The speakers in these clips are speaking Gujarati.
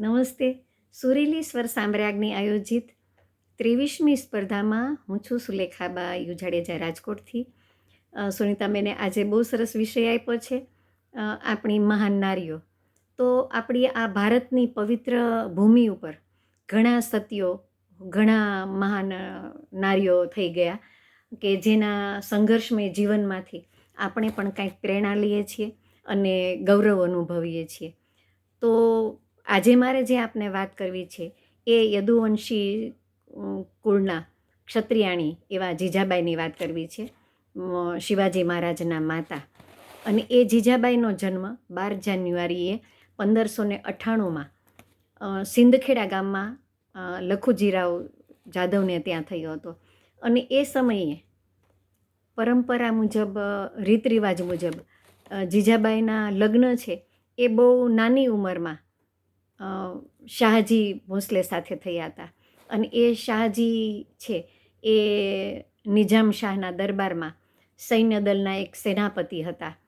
નમસ્તે. સુરીલી સ્વર સામ્રાજ્ઞી આયોજિત ત્રેવીસમી સ્પર્ધામાં હું છું સુલેખાબા યુ રાજકોટથી. અ, સુનિતા મેને આજે બહુ સરસ વિષય આપ્યો છે આપણી મહાન નારીઓ. તો આપણી આ ભારતની પવિત્ર ભૂમિ ઉપર ઘણા સતીઓ ઘણા મહાન નારીઓ થઈ ગયા કે જેના સંઘર્ષમય જીવનમાંથી આપણે પણ કંઈક પ્રેરણા લઈએ છીએ અને ગૌરવ અનુભવીએ છીએ. તો આજે મારે જે આપને વાત કરવી છે, એ યદુવંશી કુળના ક્ષત્રિયાણી એવા જીજાબાઈની વાત કરવી છે શિવાજી મહારાજના માતા. અને એ જીજાબાઈનો જન્મ બાર જાન્યુઆરીએ પંદરસો ને અઠ્ઠાણુંમાં સિંદખેડા ગામમાં લખુજીરાવ જાદવને ત્યાં થયો હતો. અને એ સમયે પરંપરા મુજબ રીત રિવાજ મુજબ જીજાબાઈના લગ્ન છે, એ બહુ નાની ઉંમરમાં શાહજી ભોંસલે સાથે થયા હતા. અને એ શાહજી છે, એ નિજામ શાહના દરબારમાં સૈન્ય દળના એક સેનાપતિ હતા.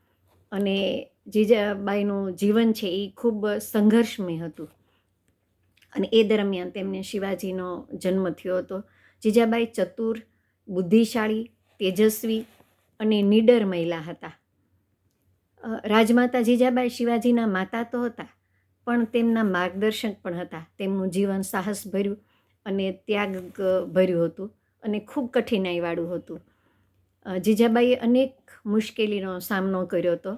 અને જીજાબાઈનું જીવન છે એ ખૂબ સંઘર્ષમય હતું. અને એ દરમિયાન તેમને શિવાજીનો જન્મ થયો હતો. જીજાબાઈ ચતુર, બુદ્ધિશાળી, તેજસ્વી અને નીડર મહિલા હતા. રાજમાતા જીજાબાઈ શિવાજીના માતા તો હતા. પણ તેમના માર્ગદર્શક પણ હતા. તેમનું જીવન સાહસ ભર્યું અને ત્યાગ ભર્યું હતું અને ખૂબ કઠિનાઈવાળું હતું. જીજાબાઈએ અનેક મુશ્કેલીનો સામનો કર્યો હતો,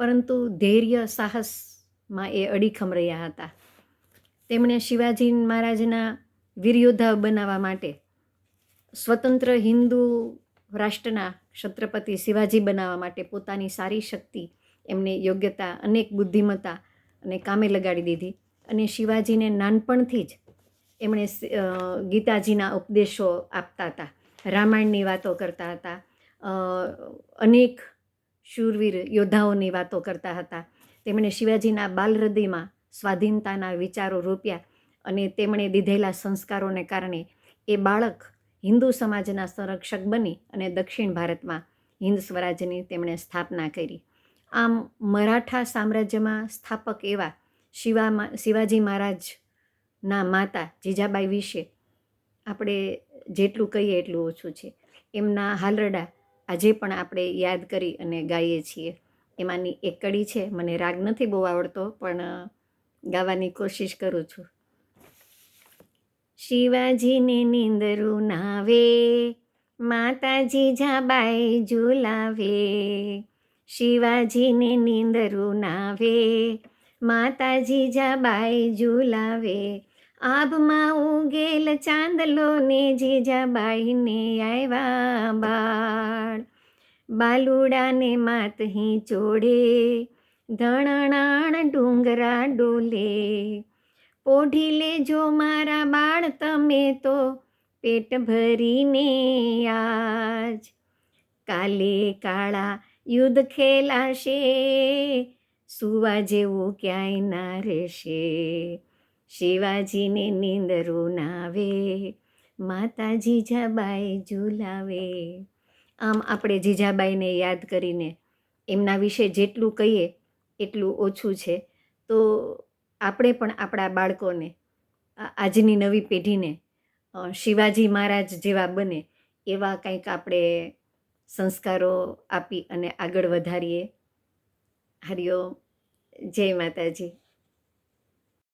પરંતુ ધૈર્ય, સાહસમાં એ અડીખમ રહ્યા હતા. તેમણે શિવાજી મહારાજના વીરયોદ્ધા બનાવવા માટે સ્વતંત્ર હિન્દુ રાષ્ટ્રના છત્રપતિ શિવાજી બનાવવા માટે પોતાની સારી શક્તિ, એમની યોગ્યતા, અનેક બુદ્ધિમત્તા અને કામે લગાડી દીધી. અને શિવાજીને નાનપણથી જ એમણે ગીતાજીના ઉપદેશો આપતા હતા. રામાયણની વાતો કરતા હતા. અનેક શૂરવીર યોદ્ધાઓની વાતો કરતા હતા. તેમણે શિવાજીના બાલહૃદયમાં સ્વાધીનતાના વિચારો રોપ્યા અને તેમણે દીધેલા સંસ્કારોને કારણે એ બાળક હિન્દુ સમાજના સંરક્ષક બની અને દક્ષિણ ભારતમાં હિન્દ સ્વરાજ્યની તેમણે સ્થાપના કરી. આમ મરાઠા સામ્રાજ્યમાં સ્થાપક એવા શિવા શિવાજી મહારાજના માતા જીજાબાઈ વિશે આપણે જેટલું કહીએ એટલું ઓછું છે. એમના હાલરડા આજે પણ આપણે યાદ કરી અને ગાઈએ છીએ. એમાંની એક કડી છે, મને રાગ નથી બહુ આવડતો, પણ ગાવાની કોશિશ કરું છું. શિવાજીને નીંદરું નાવે માતાજી જાબાઈ ઝુલાવે શિવાજીને નીંદરું નાવે, માતાજી જાબાઈ ઝુલાવે. આભમાં ઉગેલ ચાંદલો ને જીજાબાઈને આવ્યા બાળ. બાલુડાને માતહી ચોડે ધણણાણ ડુંગરા ડોલે. પોઢી લેજો મારા બાળ તમે તો પેટ ભરીને આજ. કાલે કાળા યુદ્ધ ખેલાશે, સુવા જેવું ક્યાંય ના રહેશે. શિવાજીને નીંદરું નાવે માતા જીજાબાઈ ઝુલાવે. આમ આપણે જીજાબાઈને યાદ કરીને એમના વિશે જેટલું કહીએ, એટલું ઓછું છે. તો આપણે પણ આપણા બાળકોને આજની નવી પેઢીને શિવાજી મહારાજ જેવા બને એવા કંઈક આપણે સંસ્કારો આપી અને આગળ વધારીએ. હરિઓમ જય માતાજી.